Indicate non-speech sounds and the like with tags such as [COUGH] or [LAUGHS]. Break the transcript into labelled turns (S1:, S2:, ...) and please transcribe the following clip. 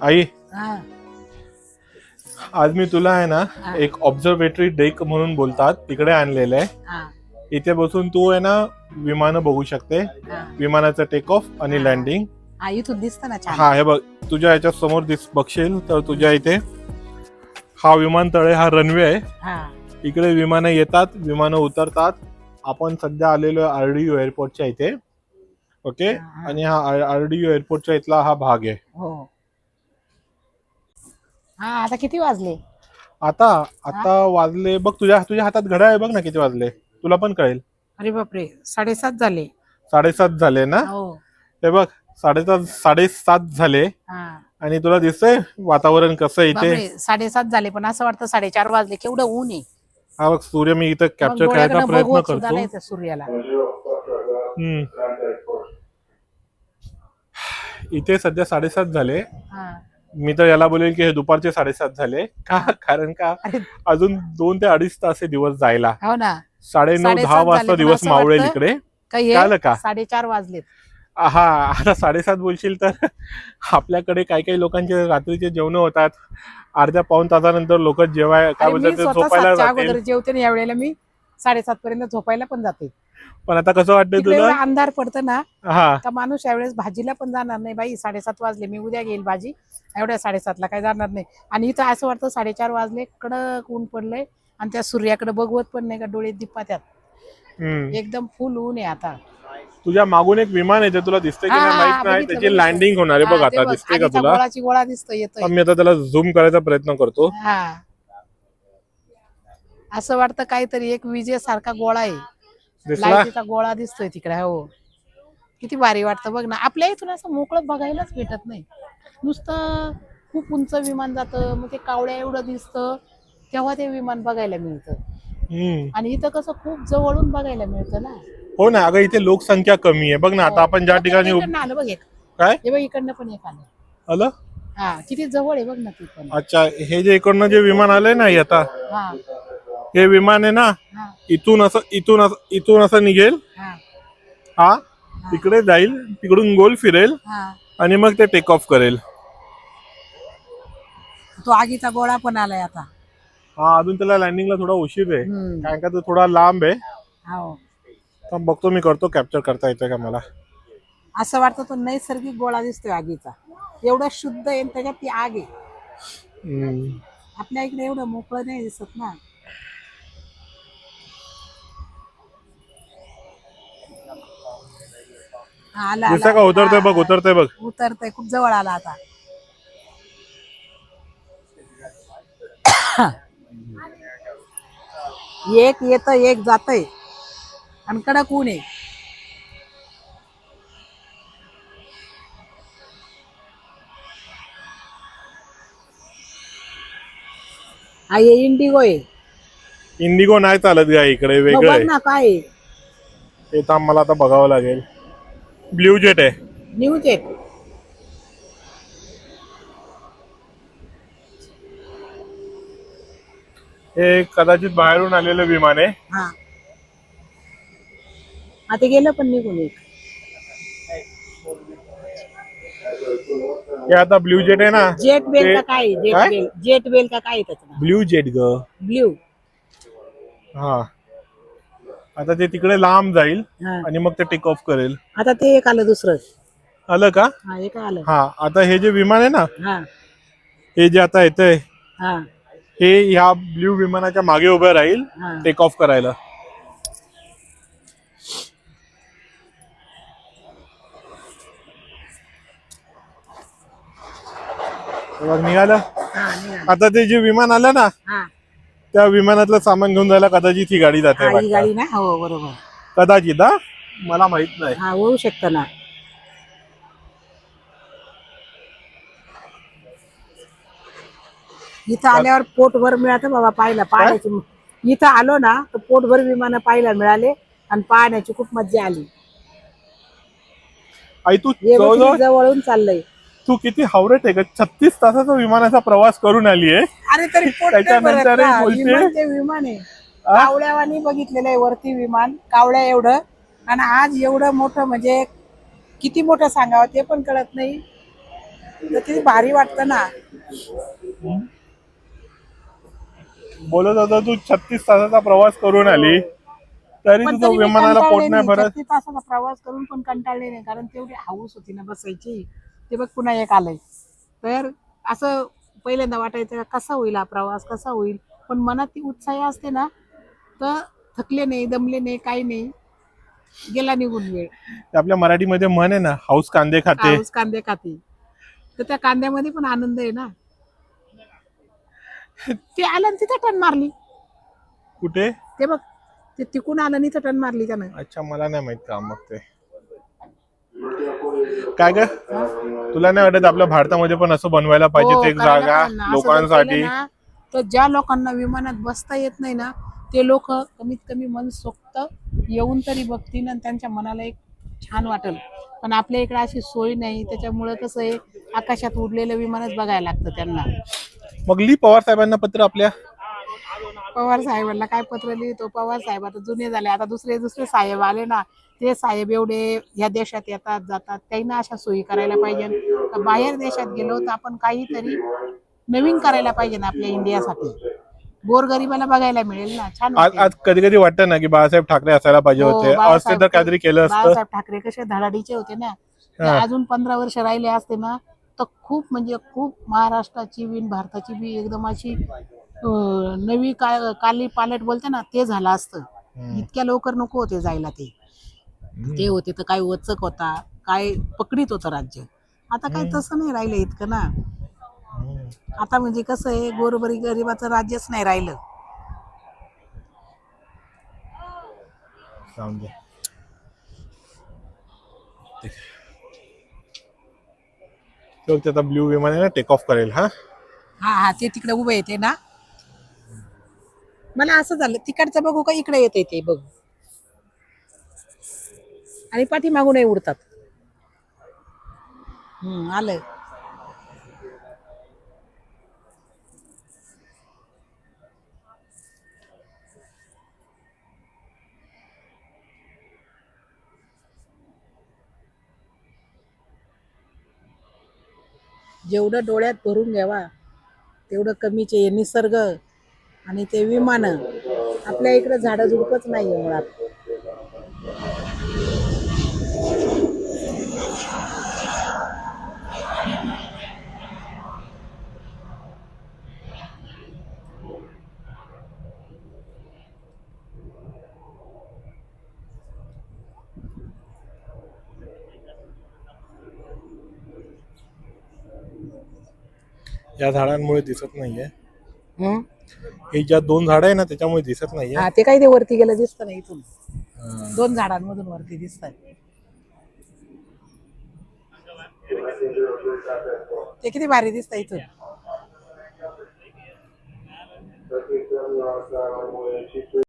S1: आई.
S2: हा.
S1: आज मी तुला आहे ना
S2: हा.
S1: एक ऑब्झर्वेटरी डेक म्हणून बोलतात तिकडे आणलेलं आहे.
S2: हा.
S1: इथे बसून तू आहे ना विमानं बघू शकते.
S2: हा.
S1: विमानाचं टेक ऑफ आणि
S2: हा.
S1: लँडिंग
S2: हा इथून दिसत ना छान.
S1: हा हे बघ तुझ्या याच्या समोर दिस बघशील तर तुझ्या इथे हा विमानतळ आहे हा रनवे आहे.
S2: हा.
S1: इकडे विमानं येतात विमानं उतरतात. आपण सध्या आलेलो आहे आरडीओ एअरपोर्टच्या इथे. ओके?
S2: हा.
S1: आणि हा आरडीओ एअरपोर्टच्या इथला हा भाग आहे.
S2: हो. हा आता किती वाजले?
S1: आता आता वाजले बघ तुझ्या तुझ्या हातात घड्याळ आहे बघ ना किती वाजले. तुला पण कळेल.
S2: अरे बापरे साडेसात झाले.
S1: साडेसात झाले ना?
S2: हो.
S1: हे बघ साडेसात साडेसात झाले.
S2: हा.
S1: आणि तुला दिसतंय वातावरण कसं आहे इथे?
S2: बापरे साडेसात झाले पण असं वाटतं साडेचार वाजले केवढं ऊन आहे.
S1: हा बघ सूर्य मी इथं
S2: मग
S1: कॅप्चर करायचा
S2: डोळ्याकडनं
S1: प्रयत्न
S2: बघवत सुद्धा
S1: करतो
S2: नाही त्या सूर्याला.
S1: हम्म. इथे सध्या साडेसात झाले.
S2: हा.
S1: मी तर याला बोलेल की हे दुपारचे साडेसात झाले. का? कारण का? अजून दोन ते अडीच तास दिवस जायला.
S2: हो ना.
S1: साडेनऊ
S2: साडेसात
S1: दहा वाजता
S2: झाले,
S1: दिवस मावळेल इकडे कळलं का?
S2: साडेचार वाजलेत.
S1: हा आता साडेसात बोलशील तर [LAUGHS] आपल्याकडे काही काही लोकांचे रात्रीचे जेवण होतात. अर्ध्या पाऊन तासानंतर लोक जेवाय काय बोलतात झोपायला
S2: जेवते यावेळेला मी साडेसात पर्यंत झोपायला पण जाते.
S1: पण आता कसं तुला?
S2: एवढा अंधार पडतं ना
S1: हा.
S2: का माणूस यावेळेस भाजीला पण जाणार नाही बाई. साडेसात वाजले मी उद्या घेईल भाजी. एवढ्या साडेसातला काय जाणार नाही. आणि इथं असं वाटतं साडेचार वाजले कडक ऊन पडलंय. आणि त्या सूर्याकडे बघवत पण नाही का डोळे दिप्पा त्यात
S1: हम्म.
S2: एकदम फुल ऊन आहे आता.
S1: तुझ्या मागून एक विमान येते तुला दिसते की
S2: हा,
S1: नाही
S2: हा,
S1: माहीत नाही.
S2: बघितलं,
S1: त्याची
S2: बघितलं.
S1: लँडिंग होणार आहे. बघ
S2: हा, ते
S1: आता
S2: बघ,
S1: दिसते का तुला?
S2: गोळाची गोळा येतोय.
S1: मी आता त्याला झूम करायचा प्रयत्न करतो.
S2: हा. असं वाटतं काहीतरी एक विजेसारखा गोळा आहे.
S1: दिसला?
S2: लाईटीचा गोळा दिसतोय तिकडे हो. किती भारी वाटतं बघ ना. आपल्या इथून असं मोकळं बघायलाच भेटत नाही. नुसतं खूप उंच विमान जातं मग ते कावळ्या एवढं दिसतं तेव्हा ते विमान बघायला मिळतं.
S1: हम्म.
S2: आणि इथं कसं खूप जवळून बघायला मिळतं ना.
S1: हो ना अगं इथे लोकसंख्या कमी आहे. बघ ना आता आपण ज्या
S2: हो,
S1: ठिकाणी उभ-
S2: इकडनं आलं बघ एक.
S1: काय?
S2: हे बघ इकडनं पण एक आलं.
S1: आलं?
S2: हा किती जवळ आहे बघ ना ती पण.
S1: अच्छा हे जे इकडनं जे विमान आलंय ना हे आता?
S2: हा.
S1: हे विमान आहे ना इथून असं इथून असं इथून असं निघेल.
S2: हा.
S1: तिकडे जाईल तिकडून गोल फिरेल आणि मग ते टेक ऑफ करेल.
S2: तो आगीचा गोळा पण आलाय आता.
S1: हा अजून त्याला लँडिंगला थोडा उशीर आहे. कारण का तो थोडा लांब आहे.
S2: हो.
S1: बघतो मी करतो कॅप्चर करता येतोय का मला.
S2: असं वाटतं तो नैसर्गिक गोळा दिसतोय आगीचा. एवढा शुद्ध आहे त्याच्यात ती आग आहे. आपल्या इकडे एवढं मोकळं नाही दिसत ना. आला,
S1: दिसतं
S2: आला.
S1: का? उतरतोय बघ उतरतोय बघ.
S2: उतरतंय खूप जवळ आला आता. एक येत एक जातय. आणि कडक ऊन आहे. हा ये इंडिगो आहे.
S1: इंडिगो नाही चालत गा इकडे
S2: मग
S1: वेगळं
S2: बघ
S1: आहे.
S2: ना काय आहे?
S1: ते मला आता बघावं लागेल. ब्ल्यू जेट आहे.
S2: न्यूज आहे
S1: हे कदाचित बाहेरून आलेलं विमान आहे.
S2: हा. आता गेलं पण निघून एक.
S1: हे आता ब्ल्यू जेट आहे ना.
S2: जेट बेल
S1: ते-
S2: का काय? जेट
S1: काय?
S2: बेल जेट बेल का काय त्याचं नाव?
S1: ब्ल्यू जेट ग.
S2: ब्ल्यू.
S1: हा. आता ते तिकडे लांब जाईल
S2: हा.
S1: आणि मग ते टेक ऑफ करेल.
S2: आता ते एक आलं दुसरं.
S1: आलं का?
S2: हा एक आलं.
S1: हा आता हे जे विमान आहे ना
S2: हा.
S1: हे जे आता येतंय
S2: हा.
S1: हे ह्या ब्ल्यू विमानाच्या मागे उभं राहील
S2: हा.
S1: टेक ऑफ करायला. हे बघ, निघालं?
S2: हा निघालं.
S1: आता ते जे विमान आलं ना
S2: हा.
S1: त्या विमानातलं सामान घेऊन जायला कदाचित ही गाडी जाते
S2: हा, ही
S1: वाटतं.
S2: गाडी ना? हो बरोबर.
S1: कदाचित हा? मला माहीत नाही.
S2: हा होऊ शकतं ना. इथं आल्यावर पोटभर मिळालं बाबा पाहायला पाहण्याची इथं आलो ना तर पोटभर विमानं पाहायला मिळाले आणि पाहण्याची खूप मज्जा आली.
S1: आई तू
S2: हे बघ
S1: जवळजवळ
S2: किती जवळून चाललंय.
S1: तू किती हावरट आहे का छत्तीस तासाचा विमानाचा प्रवास करून आली आहे.
S2: अरे तरी पोट नाही
S1: त्याच्यानंतर
S2: ना.
S1: बोलते.
S2: विमान ते विमान आहे.
S1: आ?
S2: कावळ्यावानी बघितलेलं आहे वरती विमान. कावळ्या एवढं. आणि आज एवढं मोठं म्हणजे किती मोठं सांगावं ते पण कळत नाही. तर किती भारी वाटतं ना.
S1: बोलत होता तू छत्तीस तासाचा प्रवास करून आली. तरी
S2: पण
S1: तुझं
S2: तरी मी
S1: विमानाला
S2: कंटाळले
S1: पोट नाही. भरत.
S2: छत्तीस तासाचा प्रवास करून पण कंटाळले नाही. कारण तेवढी हाऊस होती ना बसायची. ते बघ पुन्हा एक आलंय. तर असं पहिल्यांदा वाटायचं का कसा होईल हा प्रवास कसा होईल? पण मनात ती उत्साही असते ना तर थकले नाही दमले नाही काही नाही. गेला निघून वेळ.
S1: ते आपल्या मराठीमध्ये म्हण आहे ना हाऊस कांदे खाते.
S2: हाऊस कांदे खाते. तर त्या कांद्यामध्ये पण आनंद आहे ना. ते आलं आणि तिथं टन मारली.
S1: कुठे?
S2: ते बघ ते तिकून आलं आणि तिथं टन मारली त्यानं.
S1: अच्छा मला नाही माहीत का मग ते. काय ग? तुला नाही वाटत आपल्या भारतामध्ये पण असं बनवायला पाहिजे
S2: हो,
S1: ते एक जागा लोकांसाठी?
S2: तर ज्या लोकांना विमानात बसता येत नाही ना ते लोक कमीत कमी मन सोक्त येऊन तरी बघतील आणि त्यांच्या मनाला एक छान वाटेल. पण आपल्या इकडे अशी सोय नाही त्याच्यामुळं कसं आहे आकाशात उडलेलं विमानच बघायला लागतं त्यांना.
S1: मग ली पवार साहेबांना पत्र आपल्या?
S2: पवार साहेबांना काय पत्र लिहितो? पवार साहेब आता जुने झाले. आता दुसरे दुसरे साहेब आले ना ते साहेब एवढे ह्या देशात येतात जातात. त्यांना अशा सोयी करायला पाहिजे. बाहेर देशात गेलो तर आपण काहीतरी नवीन करायला पाहिजे ना आपल्या इंडियासाठी. गोरगरिबाला बघायला मिळेल ना. छान
S1: आज कधी कधी वाटतं ना की बाळासाहेब ठाकरे असायला पाहिजे
S2: हो,
S1: होते. असते
S2: बाळासाहेब
S1: तर काहीतरी केलं असतं.
S2: बाळासाहेब ठाकरे कसे धडाडीचे होते ना. अजून पंधरा वर्ष राहिले असते ना तर खूप म्हणजे खूप महाराष्ट्राची बी भारताची बी एकदम अशी नवी का काली पालट बोलते ना ते झालं असतं. इतक्या लवकर नको होते जायला ते. ते होते तर काय वचक होता काय पकडीत होतं राज्य. आता काय तसं नाही राहिलं इतकं ना. आता म्हणजे कसं आहे गोरबरी गरिबाचं राज्यच नाही राहिलं.
S1: आता ब्ल्यू विमान टेक ऑफ करेल हा?
S2: हा हा ते तिकडे उभं येते ना. मला असं झालं तिकडचं बघू का इकडे येते ते बघू. आणि पाठीमागूनही उडतात. हम्म आलं जेवढं डोळ्यात भरून घ्यावा तेवढं कमीचे निसर्ग आणि ते विमान. आपल्या इकडे झाडं झुडपच नाही आहे मुळात.
S1: या झाडांमुळे दिसत नाहीये.
S2: हं?
S1: ज्या दोन झाड आहे ना त्याच्यामुळे दिसत नाहीये
S2: हा ते काही ते वरती गेलं दिसतं ना इथून. दोन झाडांमधून वरती दिसत ते किती भारी दिसत इथून